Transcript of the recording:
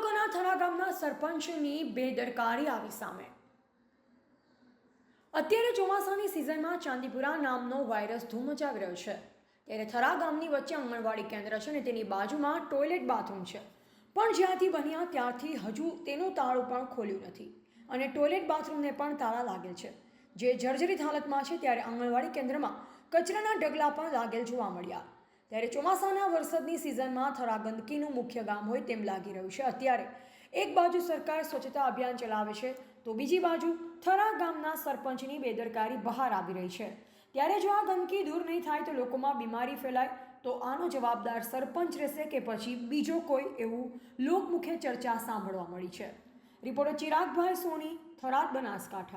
મહત્વના થરા ગામના સરપંચની બેદરકારી આવી સામે. અત્યારે ચોમાસાની સિઝનમાં ચાંદીપુરા નામનો વાયરસ ધૂમ મચાવી રહ્યો છે. ત્યારે થરા ગામની વચ્ચે આંગણવાડી કેન્દ્ર છે અને તેની બાજુમાં ટોયલેટ બાથરૂમ છે. પણ જ્યાંથી બન્યા ત્યારથી હજુ તેનું તાળું પણ ખોલ્યું નથી અને ટોયલેટ બાથરૂમને પણ તાળા લાગેલ છે. જે જર્જરિત હાલતમાં છે ત્યારે આંગણવાડી કેન્દ્રમાં કચરાના ઢગલા પણ લાગેલ જોવા મળ્યા. ત્યારે ચોમાસાના વરસાદની સિઝનમાં થરા ગંદકીનું મુખ્ય ગામ હોય તેમ લાગી રહ્યું છે અત્યારે. એક બાજુ સરકાર સ્વચ્છતા અભિયાન ચલાવે છે, તો બીજી બાજુ થરા ગામના સરપંચની બેદરકારી બહાર આવી રહી છે. ત્યારે જો આ ગંદકી દૂર નહીં થાય તો લોકોમાં બીમારી ફેલાય, તો આનો જવાબદાર સરપંચ રહેશે કે પછી બીજો કોઈ એવું લોકમુખે ચર્ચા સાંભળવા મળી છે. રિપોર્ટર ચિરાગભાઈ સોની, થરાદ બનાસકાંઠા.